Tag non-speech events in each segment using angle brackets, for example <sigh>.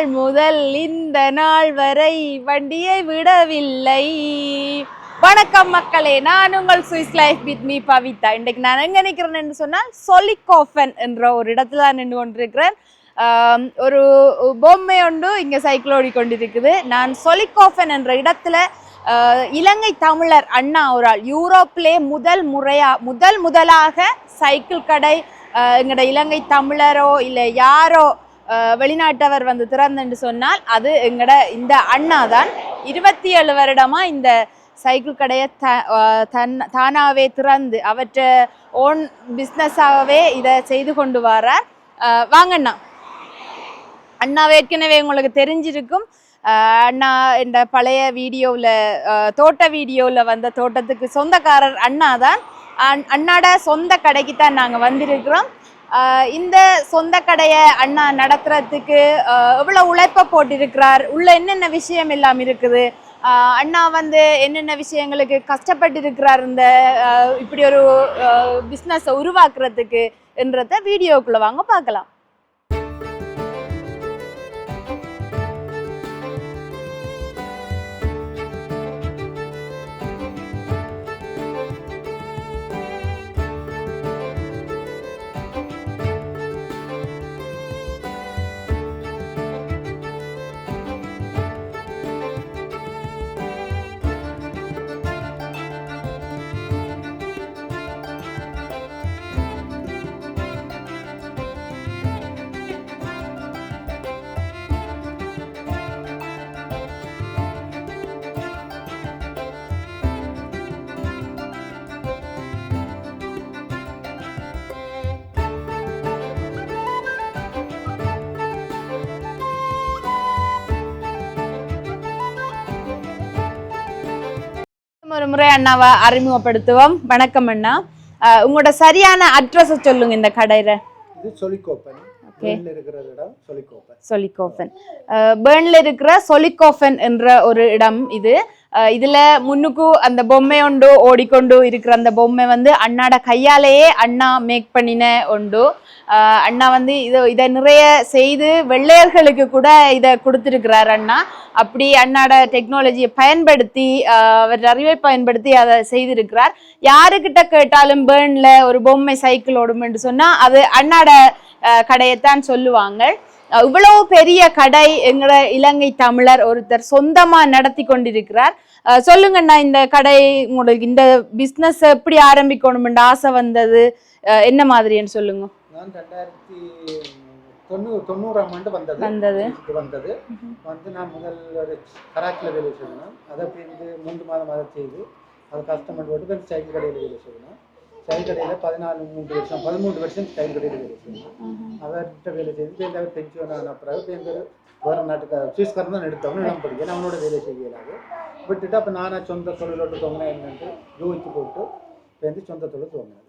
நாள் முதல் இந்த நாள் வரை வண்டியை விடவில்லை. வணக்கம் மக்களே நான் உங்கள் Swiss life with me Pavitha. இன்றைக்கு நான் எங்கே நிற்கிறேன்னு சொன்னால் சொலிகோஃபன் என்ற ஒரு இடத்துல தான் நின்று கொண்டிருக்கிறேன். ஒரு பொம்மை ஒன்று இங்கே சைக்கிள் ஓடிக்கொண்டிருக்குது. நான் சொலிகோஃபன் என்ற இடத்துல இலங்கை தமிழர் அண்ணா ஒரு ஆள் யூரோப்பிலே முதல் முறையாக முதல் முதலாக சைக்கிள் கடை எங்களோட இலங்கை தமிழரோ இல்லை யாரோ வெளிநாட்டவர் வந்து திறந்துன்னு சொன்னால் அது எங்கட இந்த அண்ணா தான் இருபத்தி ஏழு வருடமாக இந்த சைக்கிள் கடையை த தன் தானாகவே திறந்து அவற்றை ஓன் பிஸ்னஸாகவே இதை செய்து கொண்டு வரார். வாங்க வாங்கண்ணா அண்ணா ஏற்கனவே உங்களுக்கு தெரிஞ்சிருக்கும். அண்ணா இந்த பழைய வீடியோவில் தோட்ட வீடியோவில் வந்த தோட்டத்துக்கு சொந்தக்காரர் அண்ணா தான் அண்ணாட சொந்த கடைக்கு தான் நாங்கள் வந்திருக்கிறோம். இந்த சொந்த கடையை அண்ணா நடத்துறதுக்கு எவ்வளோ எவ்வளவு உழைப்பை போட்டிருக்கிறார்? உள்ள என்னென்ன விஷயம் எல்லாம் இருக்குது? அண்ணா வந்து என்னென்ன விஷயங்களுக்கு கஷ்டப்பட்டு இருக்கிறார் இந்த இப்படி ஒரு பிஸ்னஸை உருவாக்குறதுக்கு என்றத வீடியோக்குள்ள வாங்க பார்க்கலாம். ஒரு முறை அண்ணாவை அறிமுகப்படுத்துவோம். வணக்கம் அண்ணா. உங்களோட சரியான அட்ரஸ் சொல்லுங்க இந்த கடையில. இது சொலிக்கோப்பன் சொலிகோஃபன் பேர்ன்ல இருக்கிற சொலிகோஃபன் என்ற ஒரு இடம் இது. இதுல முன்னுக்கு அந்த பொம்மை உண்டு ஓடிக்கொண்டு இருக்கிற அந்த பொம்மை வந்து அண்ணாட கையாலேயே அண்ணா மேக் பண்ணின உண்டு அண்ணா வந்து இதை இதை நிறைய செய்து வெள்ளையர்களுக்கு கூட இதை கொடுத்துருக்கிறார் அண்ணா. அப்படி அண்ணாட டெக்னாலஜியை பயன்படுத்தி அவர் அறிவை பயன்படுத்தி அதை செய்திருக்கிறார். யாருக்கிட்ட கேட்டாலும் பேர்ன்ல ஒரு பொம்மை சைக்கிள் ஓடும் என்று சொன்னால் அது அண்ணாட கடையைத்தான் சொல்லுவாங்க. இவ்வளவு பெரிய கடை எங்கட இலங்கை தமிழர் ஒருத்தர் சொந்தமா நடத்தி கொண்டிருக்கிறார். சொல்லுங்கண்ணா இந்த கடை உங்களுக்கு இந்த பிசினஸ் எப்படி ஆரம்பிக்கணும்னு ஆசை வந்தது என்ன மாதிரின்னு சொல்லுங்க. நான் ரெண்டாயிரத்தி தொண்ணூறு தொண்ணூறாம் ஆண்டு வந்தது. வந்தது. வந்து நான் முதல் ஒரு கராக்கில் வேலை செய்தேன். அதை பிரிந்து மூன்று மாதம் அதை செய்து அது கஸ்டமர் பிறகு சைக்கிள் கடையில் வேலை செய்தேன். சைக்கிள் கடையில் பதினாலு மூன்று வருஷம் பதிமூன்று வருஷம் சைக்கிள் கடையில் வேலை செய்தேன் அவர்கிட்ட வேலை செய்து இந்த பென்ஷன் ஆன பிறகு எங்கள் வேறு நாட்டுக்கு சுவிஸ்காரன் தான் எடுத்தவங்க நான் படிக்கிறேன் அவனோட வேலை செய்யலாது விட்டுட்டு அப்போ நானாக சொந்த தொழிலோட்டு தோங்கினேன் என்னன்ட்டு யோசிச்சு போட்டு வந்து சொந்த தொழில் தோங்கினது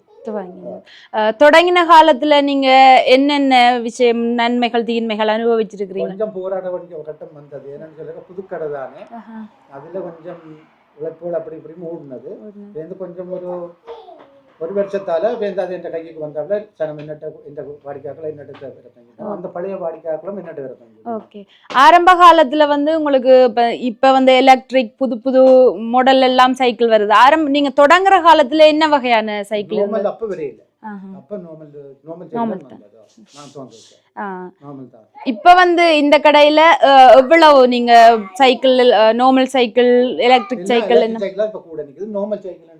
தொடங்கின காலத்துல நீங்க என்னென்ன விஷயம் நன்மைகள் தீன்மைகள் அனுபவிச்சிருக்கிறீங்க? கொஞ்சம் போராட வேண்டிய ஒரு கட்டம் வந்தது. என்னன்னு சொல்லுங்க புதுக்கடை தானே. அதுல கொஞ்சம் உழைப்புகள் அப்படி இப்படின்னு ஓடுனது. வந்து கொஞ்சம் ஒரு ஒரு வருஷத்தால வேந்து அது என் கைக்கு வந்தாப்புல சனம் என்னட்ட இந்த வாடிக்கையாக்களை என்னட்ட விரத்தங்க அந்த பழைய வாடிக்கையாக்களும் என்னட்ட விரத்தங்க ஓகே. ஆரம்ப காலத்துல வந்து உங்களுக்கு இப்ப இப்ப வந்து எலக்ட்ரிக் புது புது மாடல் எல்லாம் சைக்கிள் வருது. ஆரம்ப நீங்க தொடங்குற காலத்துல என்ன வகையான சைக்கிள் நார்மல் அப்ப வரையில. அப்ப நார்மல் நார்மல் சைக்கிள் தான். வந்தது. நான். நார்மல் தான். இப்ப வந்து இந்த கடையில எவ்வளவு நீங்க cycle normal cycle electric cycle என்ன? சைக்கிள் இப்ப கூட நிக்குது. நார்மல் சைக்கிள்னு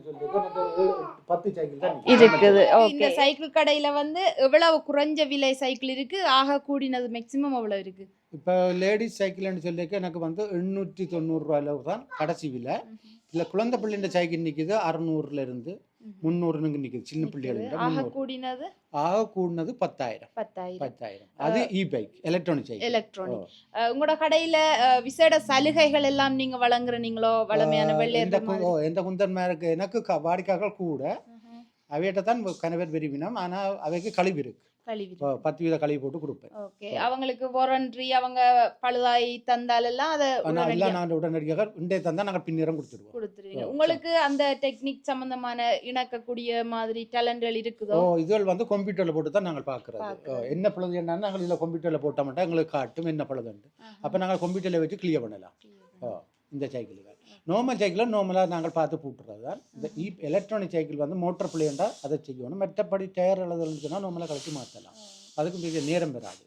பத்து சைக்கிள் தான். இருக்குது இந்த சைக்கிள் கடையில வந்து எவ்வளவு குறைஞ்ச விலை சைக்கிள் இருக்கு? ஆக கூடினது மேக்ஸிமம் எவ்வளவு இருக்கு? இப்போ லேடிஸ் சைக்கிள்னு சொல்லிக்க எனக்கு வந்து எண்ணூற்றி தொண்ணூறுரூவாயில தான் கடைசி விலை. இல்லை குழந்தை பிள்ளைன்ற சைக்கிள் நிற்கிது அறநூறுல இருந்து. முந்நூறுனுக்கு நிற்கிது சின்ன பிள்ளைகள் ஆக கூடினது? ஆக கூடினது பத்தாயிரம். பத்தாயிரம். பத்தாயிரம். அது இ பைக் எலக்ட்ரானிக் எலக்ட்ரானிக் உங்களோட கடையில விசேட சலுகைகள் எல்லாம் நீங்க வழங்குறீங்களோ வளமையான ஓ, எந்த குந்தன் மேருக்கு எனக்கு வாடிக்கையாளர்கள் கூட அவையிட்ட தான் கணவர் விரும்பினோம். ஆனால் அவைக்கு கழிவு இருக்கு. கழிவு பத்து வீத கழிவு போட்டு கொடுப்பேன். ஓகே. அவங்களுக்கு வாரண்ட்ரி அவங்க பழுதாய் தந்தாலெல்லாம் அதை எல்லாம் நாங்கள் உடனடியாக இண்டே தந்தால் நாங்கள் பின்னிறம் கொடுத்துருவோம். கொடுத்துருவீங்க. ஓ, உங்களுக்கு அந்த டெக்னிக் சம்பந்தமான இணக்கக்கூடிய மாதிரி டேலண்ட்கள் ஓ இருக்குதோ இதுகள் வந்து கம்ப்யூட்டரில் போட்டு தான் நாங்கள் பார்க்குறது. என்ன பழுது என்னன்னு நாங்கள் இதில் கம்ப்யூட்டரில் போட்ட மாட்டோம் எங்களுக்கு காட்டும் என்ன பழுதுண்டு அப்போ நாங்கள் கம்ப்யூட்டரில் வச்சு கிளியர் பண்ணலாம். ஓ இந்த சைக்கிள்கள் நார்மல் சைக்கிளில் நார்மலாக நாங்கள் பார்த்து போட்டுறது தான். இந்த இ எலக்ட்ரானிக் சைக்கிள் வந்து மோட்டர் பிள்ளைண்டா அதை செய்யணும். மற்றபடி டயர் எழுதுனா நார்மலாக கழிச்சு மாற்றலாம். அதுக்கு மிக நேரம் பெறாது.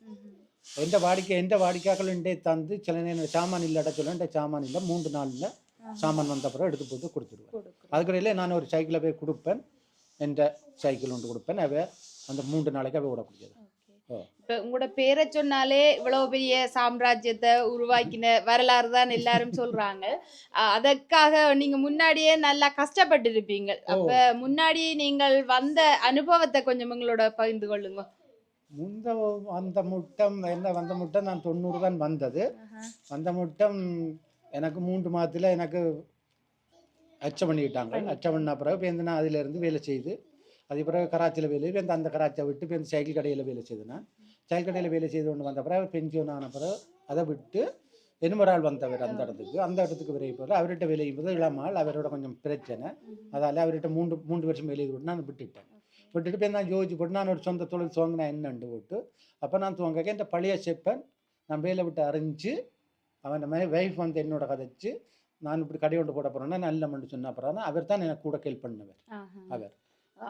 எந்த வாடிக்கை எந்த வாடிக்கையாக்கள் இண்டே தந்து சில நேரம் சாமான் இல்லாட்ட சொல்ல இந்த சாமான் இல்லை மூன்று நாளில் சாமான் வந்த அப்புறம் எடுத்து போட்டு கொடுத்துருவேன் அதுக்கடையில் நான் ஒரு சைக்கிளை போய் கொடுப்பேன். எந்த சைக்கிள் ஒன்று கொடுப்பேன். அவ அந்த மூன்று நாளைக்கு அவ விடக்கூடியது இப்ப உங்களோட பேரை சொன்னாலே இவ்வளவு பெரிய சாம்ராஜ்யத்தை உருவாக்கின வரலாறு தான் எல்லாரும் <laughs> சொல்றாங்க. அதற்காக நீங்க முன்னாடியே நல்லா கஷ்டப்பட்டு இருப்பீங்க அப்ப முன்னாடி நீங்கள் வந்த அனுபவத்தை கொஞ்சம் உங்களோட பகிர்ந்து கொள்ளுங்க. முந்த அந்த முட்டம் என்ன வந்த முட்டம் நான் தொண்ணூறு தான் வந்தது. அந்த முட்டம் எனக்கு மூன்று மாதத்தில் எனக்கு அச்சம் பண்ணிக்கிட்டாங்க. அச்சம் பண்ண பிறகு இப்போ நான் அதிலிருந்து வேலை செய்து அது பிறகு கராச்சியில் வேலை இப்போ அந்த கராச்சியை விட்டு இப்போ சைக்கிள் கடையில் வேலை செய்தேன். சைக்கிள் கடையில் வேலை செய்து கொண்டு வந்த பிறகு பென்ஷன் ஆன பிறகு அதை விட்டு இன்னொரு ஆள் வந்தவர் அந்த இடத்துக்கு. அந்த இடத்துக்கு விரைவு போல அவர்கிட்ட வேலை போது இளமாள் அவரோட கொஞ்சம் பிரச்சனை. அதால் அவர்கிட்ட மூன்று மூன்று வருஷம் வேலையை விட்டு நான் விட்டுட்டேன். விட்டுட்டு போய் நான் யோசிச்சு போட்டு நான் ஒரு சொந்த தொழில் துவங்கினேன் என்னண்டு போட்டு அப்போ நான் துவங்க இந்த பழைய செப்பன் நான் வேலை விட்டு அறிஞ்சு அவன் மாதிரி வைஃப் வந்து என்னோட கதைச்சு நான் இப்படி கடை கொண்டு போட போகிறேன்னா நல்ல மண்டு சொன்ன அப்புறம் அவர் தான் எனக்கு கூட ஹெல்ப் பண்ணவர். அவர்.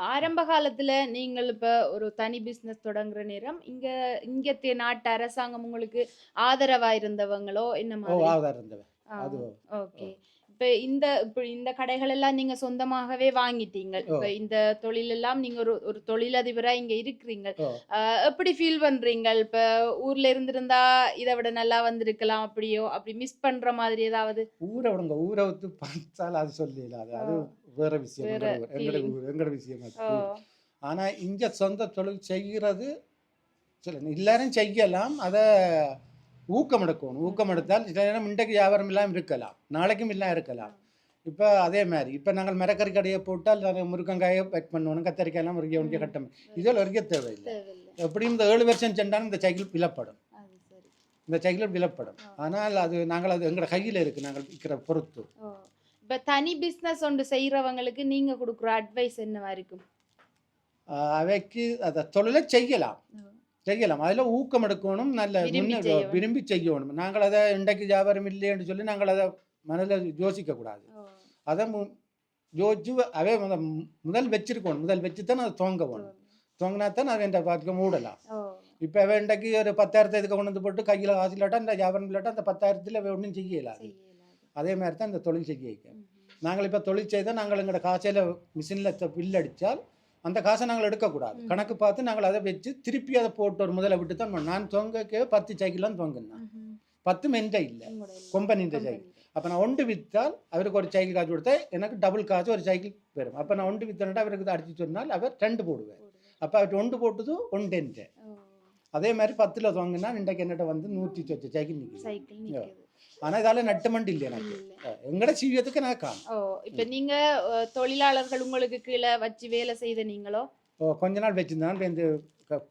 ஆரம்ப காலத்துல நீங்கள் இப்ப ஒரு தனி பிசினஸ் தொடங்குற நேரம் இங்க இங்கத்திய நாட்டு அரசாங்கம் உங்களுக்கு ஆதரவா இருந்தவங்களோ என்ன மாதிரி? ஓகே. இப்ப இந்த இப்ப இந்த கடைகள் எல்லாம் நீங்க சொந்தமாகவே வாங்கிட்டீங்க இப்ப இந்த தொழில் எல்லாம் நீங்க ஒரு ஒரு தொழிலதிபரா இங்க இருக்கிறீங்க. எப்படி ஃபீல் பண்றீங்க இப்ப ஊர்ல இருந்திருந்தா இதை விட நல்லா வந்திருக்கலாம் அப்படியோ அப்படி மிஸ் பண்ற மாதிரி ஏதாவது? ஊரை விடுங்க. ஊரை விட்டு பார்த்தால் அது சொல்லல அது வேற விஷயம் எங்களோட எங்களோட விஷயம் ஆனா இங்க சொந்த தொழில் செய்கிறது சில எல்லாரும் செய்யலாம் அதை ஊக்கம் எடுக்கணும் ஊக்கம் எடுத்தால் சில நேரம் இன்றைக்கு வியாபாரம் இல்லாமல் இருக்கலாம் நாளைக்கும் இல்லாம இருக்கலாம். இப்போ அதே மாதிரி இப்போ நாங்கள் மரக்கறி கடையை போட்டால் நாங்கள் முருங்கங்காயை பேக் பண்ணணும் கத்தரிக்காயெல்லாம் முருகை ஒன்றிய கட்டம். இதில் வரைக்க தேவையில்லை. எப்படியும் இந்த ஏழு வருஷம் சென்றாலும் இந்த சைக்கிள் விலப்படும். இந்த சைக்கிள் விலப்படும். ஆனால் அது நாங்கள் அது எங்களோட கையில் இருக்குது நாங்கள் விற்கிற பொறுத்து. இப்ப தனி பிசினஸ் ஒன்று செய்யறவங்களுக்கு நீங்க கொடுக்குற அட்வைஸ் என்னவா இருக்கும்? அவைக்கு அதை தொழிலை செய்யலாம். செய்யலாம். அதில் ஊக்கம் எடுக்கணும் நல்ல விரும்பி முன்ன செய்யணும். விரும்பி செய்யணும். நாங்கள் அதை இன்றைக்கு வியாபாரம் இல்லைன்னு சொல்லி நாங்கள் அதை மனதில் யோசிக்கக்கூடாது அதை யோசிச்சு அவே முத- முதல் வச்சிருக்கணும். முதல் வச்சு தான் அதை துவங்க வேணும் துவங்கினா தான் அதை என்ற பார்க்க மூடலாம். இப்போ இன்றைக்கு ஒரு பத்தாயிரத்தை இதுக்கு கொண்டு வந்து போட்டு கையில் காசு இல்லாட்டா இந்த வியாபாரம் இல்லாட்டா அந்த பத்தாயிரத்தில் ஒன்றும் செய்ய இயலாது செய்யலாது. அதே மாதிரி தான் இந்த தொழில் செய்ய. நாங்கள் இப்போ தொழில் செய்தால் நாங்கள் எங்களோட காசையில் மிஷினில் பில் அடித்தால் அந்த காசை நாங்கள் எடுக்கக்கூடாது. கணக்கு பார்த்து நாங்கள் அதை வச்சு திருப்பி அதை போட்டு ஒரு முதல்ல விட்டு தான். நான் தொங்கக்கு பத்து சைக்கிள்லாம் தொங்கினேன். பத்து மென்ட இல்லை. இல்ல. கொம்பனின்ற சைக்கிள். அப்போ நான் ஒன்று விற்றால் அவருக்கு ஒரு சைக்கிள் காசு கொடுத்தா எனக்கு டபுள் காசு ஒரு சைக்கிள் வரும் அப்போ நான் ஒன்று வித்தனட்டா அவருக்கு அடிச்சு சொன்னால் அவர் ரெண்டு போடுவேன் அப்போ அவர் ஒன்று போட்டது ஒன்றுன்றேன் ஓ, அதே மாதிரி பத்தில் தொங்கினா இன்றைக்கு என்னட்ட வந்து நூற்றி சொச்ச சைக்கிள் நிற்குது ஆனால் இதால் நட்டமண்டு இல்லை எனக்கு இல்ல. எங்களோட சீவியத்துக்கு நான் காணும் ஓ இப்ப நீங்க தொழிலாளர்கள் உங்களுக்கு கீழே வச்சு வேலை செய்த நீங்களோ ஓ, கொஞ்ச நாள் வச்சிருந்தான் இந்த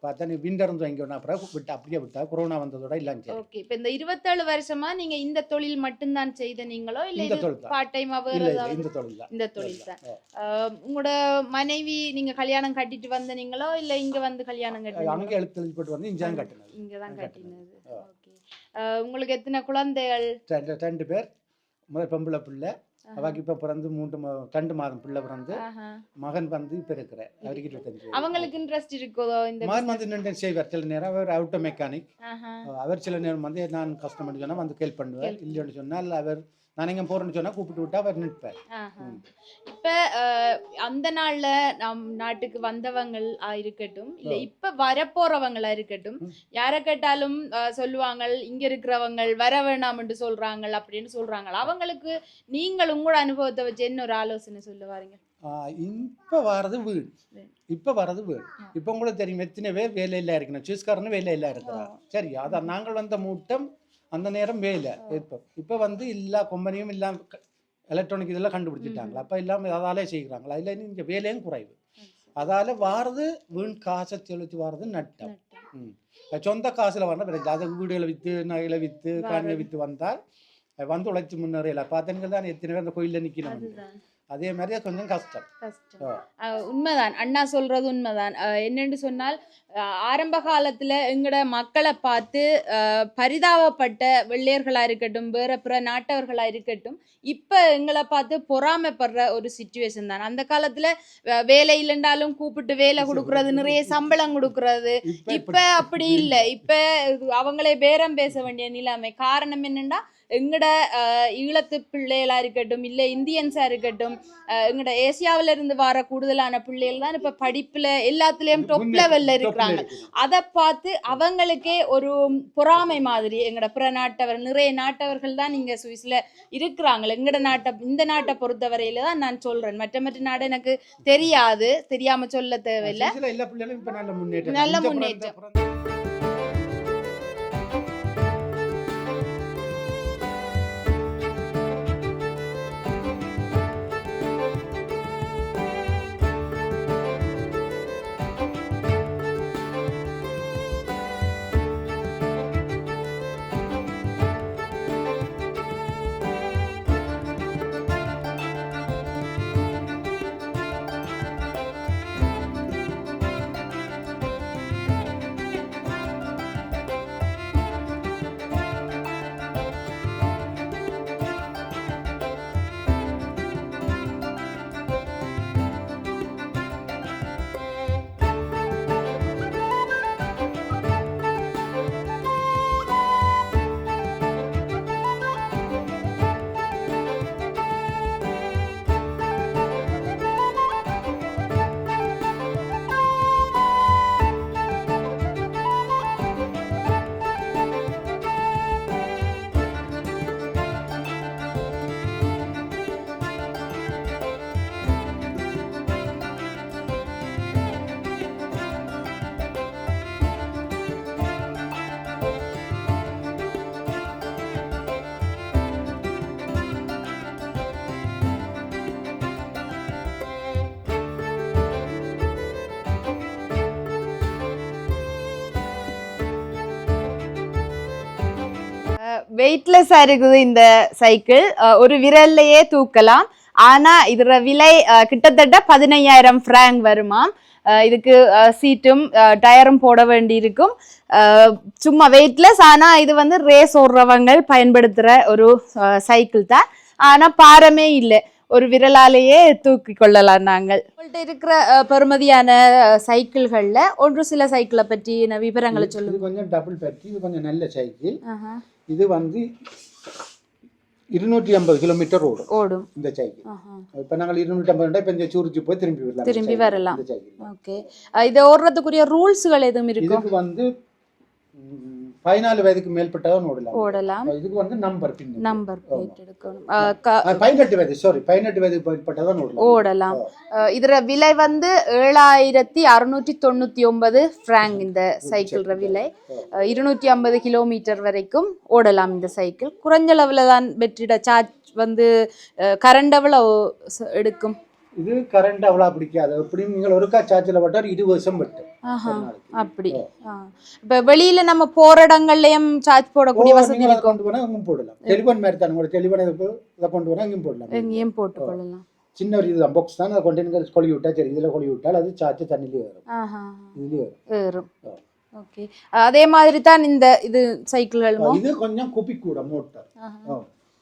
பார்த்தா நீ விண்டர் இருந்து வாங்கிக்கணும் அப்புறம் விட்டு அப்படியே விட்டா கொரோனா வந்ததோட இல்லாம ஓகே இப்ப இந்த இருபத்தேழு வருஷமா நீங்க இந்த தொழில் மட்டும்தான் செய்த நீங்களோ இல்ல இந்த தொழில் தான். பார்ட் டைமா இந்த தொழில் தான் இந்த தொழில் தான் உங்களோட மனைவி நீங்க கல்யாணம் கட்டிட்டு வந்த நீங்களோ இல்ல இங்க வந்து கல்யாணம் கட்டினீங்களோ அங்கே எழுத்து எழுதி போட்டு வந்து கட்டினது இங்கதான் கட்டினது ஓ. ஓகே உங்களுக்கு எத்தனை குழந்தைகள்? ரெண்டு பேர். முதல் பொம்பளை பிள்ளை. அவாக்கு இப்போ பிறந்து மூன்று ரெண்டு மாதம் பிள்ளை பிறந்து. மகன் வந்து இப்போ இருக்கிற அவருக்கு இருபத்தஞ்சு. அவங்களுக்கு இன்ட்ரெஸ்ட் இருக்குதோ இந்த மகன் வந்து நின்று செய்வார் சில நேரம்? அவர் ஆட்டோ மெக்கானிக். அவர் சில நேரம் வந்து நான் கஷ்டம் சொன்னால் வந்து ஹெல்ப் பண்ணுவார். இல்லைன்னு சொன்னால் அவர் நான் எங்கே போகிறேன்னு சொன்னால் கூப்பிட்டு விட்டா அவர் நிற்பார். இப்ப அந்த நாள்ல நம் நாட்டுக்கு வந்தவங்கள் இருக்கட்டும் இல்ல இப்ப வரப்போறவங்களா இருக்கட்டும் யார கேட்டாலும் சொல்லுவாங்க இங்க இருக்கிறவங்க வர வேணாம்னு சொல்றாங்க அப்படின்னு சொல்றாங்க அவங்களுக்கு நீங்கள் உங்களோட அனுபவத்தை வச்சு என்ன ஒரு ஆலோசனை சொல்ல வாரீங்க இப்போ வர்றது வீடு. இப்போ வர்றது வீடு. இப்போ உங்களுக்கு தெரியும் எத்தனை பேர் வேலையில் இருக்கணும். சூஸ்காரனு வேலையில் இருக்கிறார் சரி அதான் நாங்கள் வந்த மூட்டம் அந்த நேரம் வேலை. இப்போ இப்போ வந்து எல்லா கம்பெனியும் எல்லாம் எலக்ட்ரானிக் இதெல்லாம் கண்டுபிடிச்சிட்டாங்களா? அப்போ இல்லாமல் அதாலே செய்கிறாங்களா அதில் இங்கே வேலையும் குறைவு. அதால வாரது வீண் காசை செலுத்தி வாரது நட்டம். சொந்த காசுல வரணும் பிரச்சனை அதை வீடுகளை விற்று நகைகளை விற்று காணியை விற்று வந்தால் வந்து உழைச்சி முன்னேறல பார்த்தீங்கன்னா தான்? எத்தனை பேர் அந்த கோயிலில் நிற்கணும் அதே மாதிரியே கொஞ்சம் கஷ்டம். உண்மைதான். அண்ணா சொல்றது உண்மைதான். அஹ் என்னன்னு சொன்னால் ஆரம்ப காலத்துல எங்கட மக்களை பார்த்து பரிதாபப்பட்ட வெள்ளையர்களா இருக்கட்டும் வேற பிற நாட்டவர்களா இருக்கட்டும் இப்ப எங்களை பார்த்து பொறாமைப்படுற ஒரு சுச்சுவேஷன் தான். அந்த காலத்துல வேலை இல்லைண்டாலும் கூப்பிட்டு வேலை கொடுக்கறது நிறைய சம்பளம் கொடுக்கறது. இப்ப அப்படி இல்ல. இப்ப அவங்களே பேரம் பேச வேண்டிய நிலைமை. காரணம் என்னன்னா எங்கட அஹ், ஈழத்து பிள்ளைகளா இருக்கட்டும் இல்ல இந்தியன்ஸா இருக்கட்டும் அஹ், எங்கட ஏசியாவில இருந்து வர கூடுதலான பிள்ளைகள் தான் இப்ப படிப்புல எல்லாத்துலயும் டொப் லெவல்ல இருக்கிறாங்க. அதை பார்த்து அவங்களுக்கே ஒரு பொறாமை மாதிரி எங்கட பிற நாட்டவர் நிறைய நாட்டவர்கள் தான் இங்க சுவிஸ்ல இருக்கிறாங்க. எங்கட நாட்டை இந்த நாட்டை பொறுத்தவரையில தான் நான் சொல்றேன். மற்ற மற்ற நாடு எனக்கு தெரியாது தெரியாம சொல்ல தேவையில்லை. நல்ல முன்னேற்றம். நல்ல முன்னேற்றம். வெயிட்லெஸ்ஸா இருக்குது இந்த சைக்கிள் ஒரு விரல்லையே தூக்கலாம். ஆனா இதோட விலை கிட்டத்தட்ட பதினையாயிரம் ஃப்ராங்க் வருமாம் அஹ், இதுக்கு சீட்டும் டயரும் போட வேண்டி இருக்கும் சும்மா வெயிட்லெஸ் ஆனா இது வந்து ரேஸ் ஓடுறவங்க பயன்படுத்துற ஒரு சைக்கிள் தான். ஆனா பாரமே இல்லை. ஒரு விரலாலேயே தூக்கி கொள்ளலாம் நாங்கள். உங்கள்கிட்ட இருக்கிற அஹ், பெறுமதியான அஹ், சைக்கிள்கள்ல ஒன்று சில சைக்கிளை பற்றின விவரங்களை இது சொல்லுங்க. கொஞ்சம் டபுள் இது கொஞ்சம் நல்ல சைக்கிள் ஆஹா. இது வந்து இருநூற்றி ஐம்பது கிலோமீட்டர் ஓடும் ஓடும் இந்த சைக்கிள். இப்போ நாங்கள் இருநூற்றி ஐம்பது இப்போ இந்த சூரிச்சு போய் திரும்பி வரலாம் திரும்பி. வரலாம். இந்த சைக்கிள் ஓகே இதை ஓடுறதுக்குரிய ரூல்ஸ்கள் எதுவும் இருக்கும் இதுக்கு வந்து பதினாலு வயதுக்கு மேற்பட்டவன் ஓடலாம். ஓடலாம். இதுக்கு வந்து நம்பர் பின் நம்பர் பிளேட் எடுக்கணும் பதினெட்டு வயது சாரி பதினெட்டு வயதுக்கு மேற்பட்டவன் ஓடலாம். ஓடலாம். இதர விலை வந்து ஏழாயிரத்தி அறுநூற்றி தொண்ணூத்தி ஒன்பது ஃப்ராங்க் இந்த சைக்கிள் விலை. இருநூற்றி ஐம்பது கிலோமீட்டர் வரைக்கும் ஓடலாம் இந்த சைக்கிள் குறைஞ்ச அளவில் தான் பெற்றிட சார்ஜ் வந்து கரண்ட் எவ்வளோ எடுக்கும்? இது கரண்ட் அவ்வளோ பிடிக்காது. எப்படியும் நீங்கள் ஒருக்கா சார்ஜில் போட்டால் இருபது வருஷம் பட்டு ஆஹா அப்படி. இப்போ வெளியில நம்ம போற இடங்கள்லயும் சார்ஜ் போடக்கூடிய வசதி கொண்டு போனால் அங்கேயும் போடலாம். டெலிஃபோன் மாதிரி தான் உங்களோட டெலிஃபோன் இதை கொண்டு போனால் அங்கேயும் போடலாம். எங்கேயும் போட்டு கொள்ளலாம். சின்ன ஒரு இதுதான் பாக்ஸ் தான். அதை கொண்டு நீங்கள் கொழுவி விட்டா சரி இதில் கொழுவி விட்டால் அது சார்ஜ் தண்ணிலேயே வரும் இதுலேயே வரும். ஓகே. அதே மாதிரி தான் இந்த இது சைக்கிள்களும் இது கொஞ்சம் குப்பி கூட மோட்டார்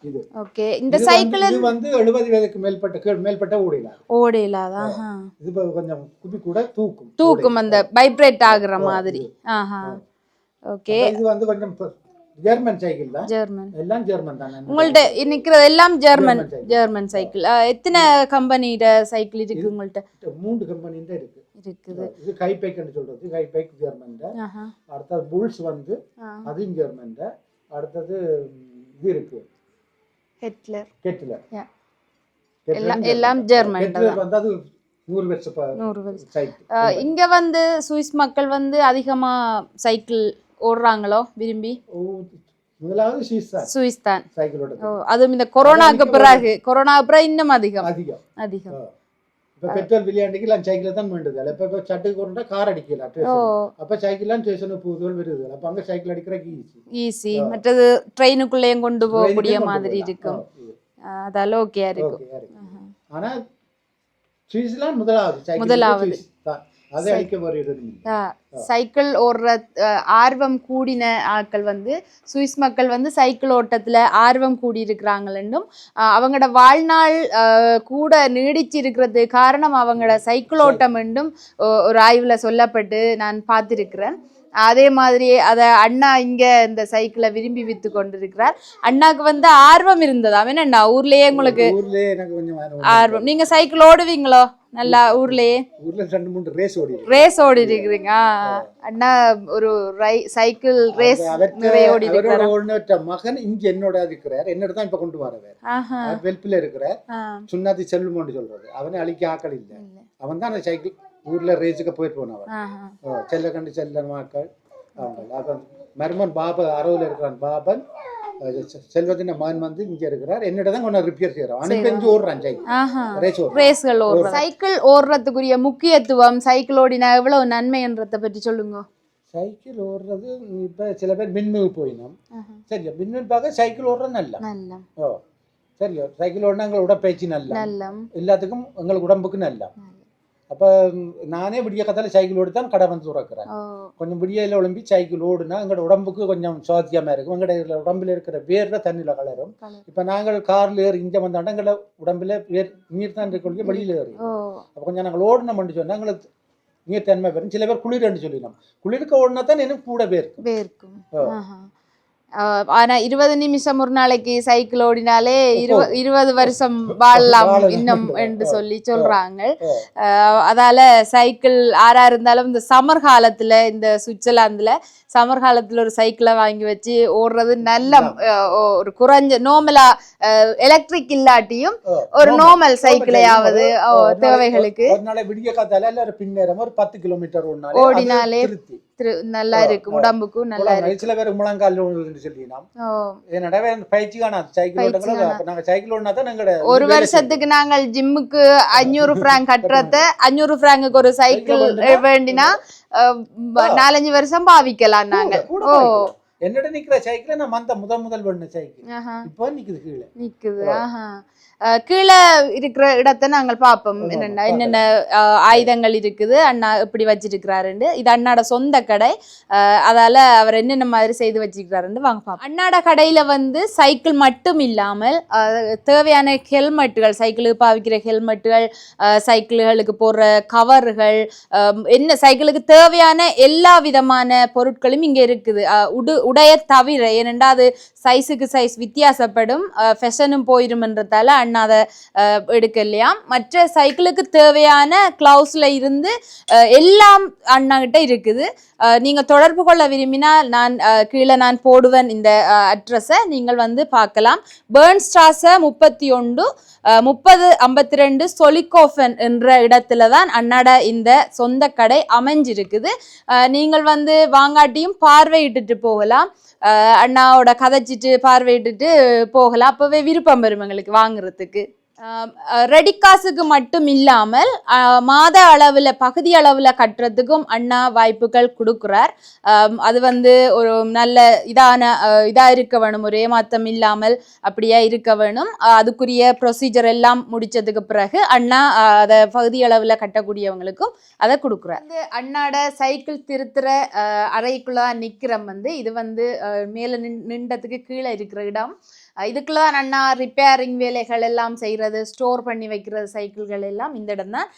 இது. ஓகே. இந்த சைக்கிள் வந்து- இது வந்து எழுபது வயதுக்கு மேற்பட்ட கீழ் மேற்பட்ட ஓடினார் ஓட இல்லாதான் இது கொஞ்சம் குப்பி கூட தூக்கும். தூக்கும் அந்த வைப்ரேட் ஆகுற மாதிரி. ஆஹா. ஓகே. இது வந்து கொஞ்சம் ஜெர்மன் சைக்கிள் தான் ஜெர்மன். எல்லாம் ஜெர்மன் தானே? உங்கள்ட்ட நிக்கிறது எல்லாம் ஜெர்மன் ஜெர்மன் சைக்கிள் எத்தனை கம்பெனியோட சைக்கிள் இருக்கு உங்கள்ட்ட? மூன்று கம்பெனி தான் இருக்கு. இருக்குது. இது கைபைக்னு சொல்றது. கைபைக் ஜெர்மன் ஆஹா. அடுத்தது புல்ஸ் வந்து. அதுவும் ஜெர்மன் அடுத்தது இது இருக்கு. ஹிட்லர். Yeah. எல்லாம் ஜெர்மன் வந்து அது நூறு வருஷம் இங்க வந்து சுவிஸ் மக்கள் வந்து அதிகமா சைக்கிள் ஓடுறாங்களோ விரும்பி? சுவிஸ் தான். அதுவும் இந்த கொரோனாக்கு பிறகு. கொரோனாக்கு பிறகு இன்னும் அதிகம். அதிகம். அதிகம். இப்ப பெட்ரோல் விளையாண்டுக்கு எல்லாம் சைக்கிள் தான் வேண்டுது இப்ப இப்ப சட்டுக்கு கொண்டா கார் அடிக்கலாம் அப்ப சைக்கிள்லாம் ஸ்டேஷனுக்கு போகுதல் வருது அப்ப அங்க சைக்கிள் அடிக்கிறக்கு ஈஸி ஈஸி மற்றது ட்ரெயினுக்குள்ளேயும் கொண்டு போகக்கூடிய மாதிரி இருக்கும். அதால ஓகே இருக்கும். ஓகே ஆனா சுவிஸ்லாந்து முதலாவது முதலாவது. சைக்கிள் ஓடுற ஆர்வம் கூடின ஆட்கள் வந்து சுவிஸ் மக்கள் வந்து சைக்கிள் ஓட்டத்துல ஆர்வம் கூடி இருக்கிறாங்களென்னும் அஹ், அவங்களோட வாழ்நாள் கூட நீடிச்சு இருக்கிறது காரணம் அவங்களோட சைக்கிள் ஓட்டம் என்றும் ஒரு ஆய்வுல சொல்லப்பட்டு நான் பார்த்திருக்கிறேன். அதே மாதிரி அத அண்ணா இங்க இந்த சைக்கிளை விரும்பி வித்து கொண்டிருக்கிறார். அண்ணாக்கு வந்து ஆர்வம் இருந்ததா என்ன ஊர்லயே உங்களுக்கு ஆர்வம். ஆர்வம். நீங்க சைக்கிள் ஓடுவீங்களோ? நல்லா ஊர்லயே ஊர்ல ரெண்டு மூணு ரேஸ் ஓடி ரேஸ் ஓடி இருக்கிறீங்க ஆ. அண்ணா ஒரு ரை- சைக்கிள் ரேஸ் நிறைய ஓடி அவரோட இருக்கிறார்? ஒன்னற்ற மகன் இங்க என்னோட இருக்கிறார். என்னோட தான் இப்ப கொண்டு வரவர் வெல்பில இருக்கிறார். சுண்ணாதி செல்வம்னு சொல்றது. அவனை அழிக்க ஆக்கள் இல்ல. அவன் தான் அந்த சைக்கிள் ஊர்ல ரேஸுக்கு போயிட்டு போனவன். செல்ல கண்டு செல்ல மக்கள் அவங்க மருமன் பாபன் அரவுல இருக்கிறான் பாபன். செல்வத்தின் மகன் வந்து இங்க இருக்கிறார். என்னோட தான் கொஞ்சம் ரிப்பேர் அவனுக்கு இங்க ஓடுறான் சைக்கிள் ரேஸ்கள் ஓடுற சைக்கிள் ஓடுறதுக்குரிய முக்கியத்துவம் சைக்கிள் ஓடினா எவ்வளவு நன்மைன்றத பற்றி சொல்லுங்க. சைக்கிள் ஓடுறது இப்ப சில பேர் மின்னுக்கு போயினோம். சரியா? மின்னு பார்க்க சைக்கிள் ஓடுறது நல்ல. ஓ. சரியா? சைக்கிள் ஓடினா எங்களை உடற்பயிற்சி நல்ல எல்லாத்துக்கும் எங்களுக்கு உடம்புக்கு நல்ல அப்ப நானே விடிய கத்தால சைக்கிள் ஓடி தான் கடை வந்து துறக்கிறேன். கொஞ்சம் விடியல ஒளிம்பி சைக்கிள் ஓடுனா எங்களோட உடம்புக்கு கொஞ்சம் சுவாத்தியமா இருக்கும். எங்களோட உடம்புல இருக்கிற வேர்ல தண்ணியில கலரும். இப்ப நாங்கள் கார்ல ஏறி இங்க வந்தாண்டா எங்களை உடம்புல வேர் நீர் தான் இருக்க வெளியில ஏறி. அப்ப கொஞ்சம் நாங்கள் ஓடணும்னு சொன்னா எங்களுக்கு நீர் தன்மை வரும் சில பேர் குளிர்னு சொல்லிடணும் குளிர்க்க ஓடினா தான் எனக்கு கூட வேர்க்கும். ஆனா இருபது நிமிஷம் ஒரு நாளைக்கு சைக்கிள் ஓடினாலே இருவ- இருபது வருஷம் வாழலாம். இன்னும் என்று சொல்லி. ஆஹ் அதால சைக்கிள் ஆறா இருந்தாலும் இந்த சம்மர் காலத்துல இந்த சுவிட்சர்லாந்துல சம்மர் காலத்துல ஒரு சைக்கிளை வாங்கி வச்சு ஓடுறது நல்ல ஒரு குறைஞ்ச நோமலா எலக்ட்ரிக் இல்லாட்டியும். ஒரு. நார்மல் சைக்கிளையாவது தேவைகளுக்கு ஒரு நாளை விடிய காத்தால ஒரு பின்னேரம் ஒரு பத்து கிலோமீட்டர் ஓடினாலே நல்லா இருக்கும். உடம்புக்கும் நல்லா இருக்கும் சில பேர் முழங்கால் சொல்லினோம் ஓ. என்னடா பயிற்சி சைக்கிள் நாங்க சைக்கிள் ஓடினா தான் எங்களோட ஒரு வருஷத்துக்கு நாங்கள் ஜிம்முக்கு அஞ்சூறு பிராங்க் கட்டுறத அஞ்சூறு பிராங்குக்கு ஒரு சைக்கிள் வேண்டினா நாலஞ்சு வருஷம் பாவிக்கலாம் நாங்கள் கூட ஓ. என்னோட நிக்கிற சைக்கிள் நான் மந்த முதல் முதல் பண்ண சைக்கிள் இப்போ நிக்குது கீழே. நிக்குது கீழே இருக்கிற இடத்தை நாங்கள் பார்ப்போம். என்னென்ன என்னென்ன ஆயுதங்கள் இருக்குது அண்ணா எப்படி வச்சிருக்கிறாருண்டு இது அண்ணாட சொந்த கடை. அதால அவர் என்னென்ன மாதிரி செய்து வச்சிருக்கிறாருன்னு வாங்க பார்ப்போம். அண்ணாட கடையில வந்து சைக்கிள் மட்டும் இல்லாமல் தேவையான ஹெல்மெட்டுகள் சைக்கிளுக்கு பாவிக்கிற ஹெல்மெட்டுகள் சைக்கிள்களுக்கு போடுற கவர்கள் என்ன சைக்கிளுக்கு தேவையான எல்லா விதமான பொருட்களும் இங்க இருக்குது. உடு உடைய தவிர ஏனென்றா அது சைஸுக்கு சைஸ் வித்தியாசப்படும். ஃபெஷனும் போயிரும்ன்றதால பண்ணாத எடுக்க இல்லையா? மற்ற சைக்கிளுக்கு தேவையான கிளவுஸில் இருந்து எல்லாம் அண்ணா கிட்ட இருக்குது. நீங்கள் தொடர்பு கொள்ள விரும்பினால் நான் கீழே நான் போடுவேன் இந்த அட்ரஸை நீங்கள் வந்து பார்க்கலாம். பேர்ன் ஸ்ட்ராஸ முப்பத்தி ஒன்று முப்பது ஐம்பத்தி ரெண்டு சொலிகோஃபன் என்ற இடத்துல தான் அண்ணாட இந்த சொந்த கடை அமைஞ்சிருக்குது. நீங்கள் வந்து வாங்காட்டியும் பார்வையிட்டுட்டு போகலாம். அண்ணாவோட கதைச்சிட்டு பார்வையிட்டுட்டு போகலாம். அப்போவே விருப்பம் வரும் எங்களுக்கு வாங்குறதுக்கு ரெடி காசுக்கு மட்டும் இல்லாமல் மாத அளவில் பகுதி அளவில் கட்டுறதுக்கும் அண்ணா வாய்ப்புகள் கொடுக்குறார். அது வந்து ஒரு நல்ல இதான அஹ், இதா இருக்க வேணும். ஒரு ஏமாத்தம் இல்லாமல் அப்படியே இருக்க வேணும். அதுக்குரிய ப்ரொசீஜர் எல்லாம் முடிச்சதுக்கு பிறகு அண்ணா அதை பகுதி அளவில் கட்டக்கூடியவங்களுக்கும் அதை கொடுக்குறார். வந்து அண்ணாட சைக்கிள் திருத்துற அறைக்குள்ள நிக்கிறோம் வந்து இது வந்து மேல நின் நின்றதுக்கு கீழே இருக்கிற இடம். இதுக்கெல்லாம் இதுக்குள்ள தான் அண்ணா ரிப்பேரிங் வேலைகள் எல்லாம் செய்கிறது ஸ்டோர் பண்ணி வைக்கிறது சைக்கிள்கள் எல்லாம் இந்த இடம் தான்.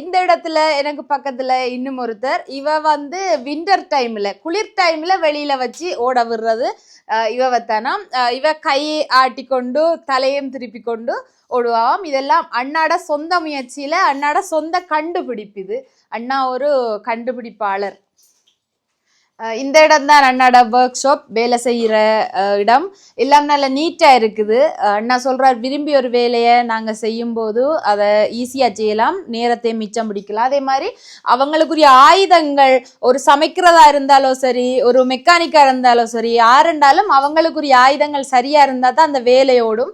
இந்த இடத்துல எனக்கு பக்கத்தில் இன்னும் ஒருத்தர். இவ வந்து வின்டர் டைமில் குளிர் டைமில் வெளியில் வச்சு ஓட விடுறது இவ வத்தானாம். இவ கையை ஆட்டிக்கொண்டு தலையும் திருப்பி கொண்டு ஓடுவாம். இதெல்லாம் அண்ணாட சொந்த முயற்சியில் அண்ணாட சொந்த கண்டுபிடிப்பு இது. அண்ணா ஒரு கண்டுபிடிப்பாளர். இந்த இடம் தான் அண்ணாட ஒர்க் ஷாப் வேலை செய்கிற இடம். எல்லாம் நல்ல நீட்டாக இருக்குது. அண்ணா சொல்கிறார் விரும்பி ஒரு வேலையை நாங்கள் செய்யும்போது அதை ஈஸியாக செய்யலாம். நேரத்தை மிச்சம் பிடிக்கலாம். அதே மாதிரி அவங்களுக்குரிய ஆயுதங்கள் ஒரு சமைக்கிறதா இருந்தாலும் சரி ஒரு மெக்கானிக்காக இருந்தாலும் சரி யாருண்டாலும் அவங்களுக்குரிய ஆயுதங்கள் சரியாக இருந்தால் தான் அந்த வேலையோடும்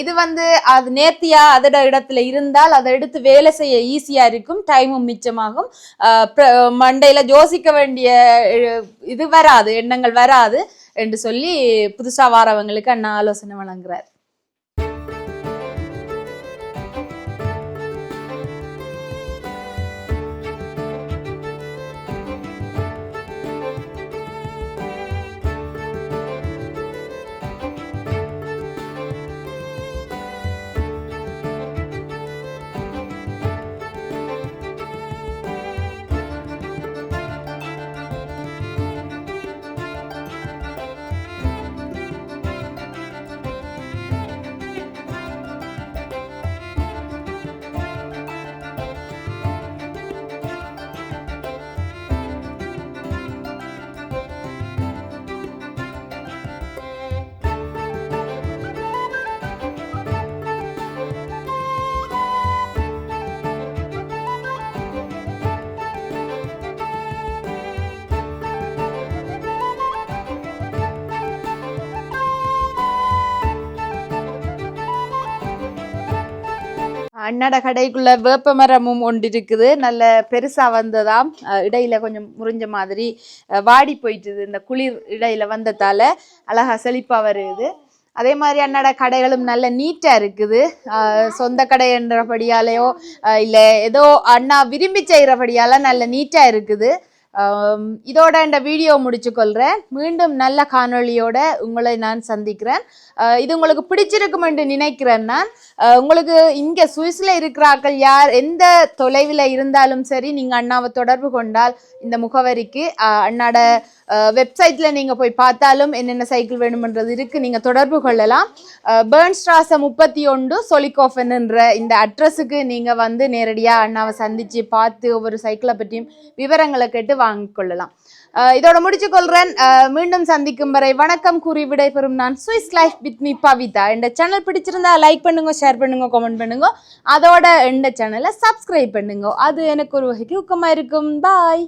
இது வந்து அது நேர்த்தியாக அதோட இடத்துல இருந்தால் அதை எடுத்து வேலை செய்ய ஈஸியாக இருக்கும். டைமும் மிச்சமாகும். மண்டையில் யோசிக்க வேண்டிய இது வராது எண்ணங்கள் வராது என்று சொல்லி புதுசாக வாரவங்களுக்கு அண்ணா ஆலோசனை வழங்குறார். அன்னட கடைக்குள்ள வேப்ப மரமும் ஒன்று இருக்குது. நல்ல பெருசா வந்ததாம். இடையில கொஞ்சம் முறிஞ்ச மாதிரி வாடி போயிட்டுது. இந்த குளிர் இடையில வந்ததால அழகா செழிப்பா வருது. அதே மாதிரி அன்னட கடைகளும் நல்ல நீட்டா இருக்குது. சொந்த கடை என்றபடியாலேயோ இல்ல ஏதோ அண்ணா விரும்பி செய்யறபடியால நல்ல நீட்டா இருக்குது. இதோட இந்த வீடியோ முடிச்சுக்கொள்கிறேன் மீண்டும் நல்ல காணொளியோட உங்களை நான் சந்திக்கிறேன். இது உங்களுக்கு பிடிச்சிருக்கும் என்று நினைக்கிறேன் நான். உங்களுக்கு இங்கே சுவிஸில் இருக்கிறார்கள் யார் எந்த தொலைவில் இருந்தாலும் சரி நீங்கள் அண்ணாவை தொடர்பு கொண்டால் இந்த முகவரிக்கு அண்ணாட வெப்சைட்டில் நீங்கள் போய் பார்த்தாலும் என்னென்ன சைக்கிள் வேணுமென்றது இருக்குது நீங்கள் தொடர்பு கொள்ளலாம். பேர்ன்ஸ்ட்ராச முப்பத்தி ஒன்று சொலிகோஃபன்ன்ற இந்த அட்ரஸுக்கு நீங்கள் வந்து நேரடியாக அண்ணாவை சந்தித்து பார்த்து ஒவ்வொரு சைக்கிளை பற்றியும் விவரங்களை கேட்டு வாங்கிக் கொள்ளலாம் இதோட முடிச்சு கொள்றேன் மீண்டும் சந்திக்கும் வரை வணக்கம் கூறி விடைபெறும் நான் Swiss life with me Pavitha. இந்த சேனல் பிடிச்சிருந்தா லைக் பண்ணுங்க ஷேர் பண்ணுங்க கமெண்ட் பண்ணுங்க. அதோட இந்த சேனலை சப்ஸ்கிரைப் பண்ணுங்க. அது எனக்கு ஒரு வகைக்கு ஊக்கமாக இருக்கும். பாய்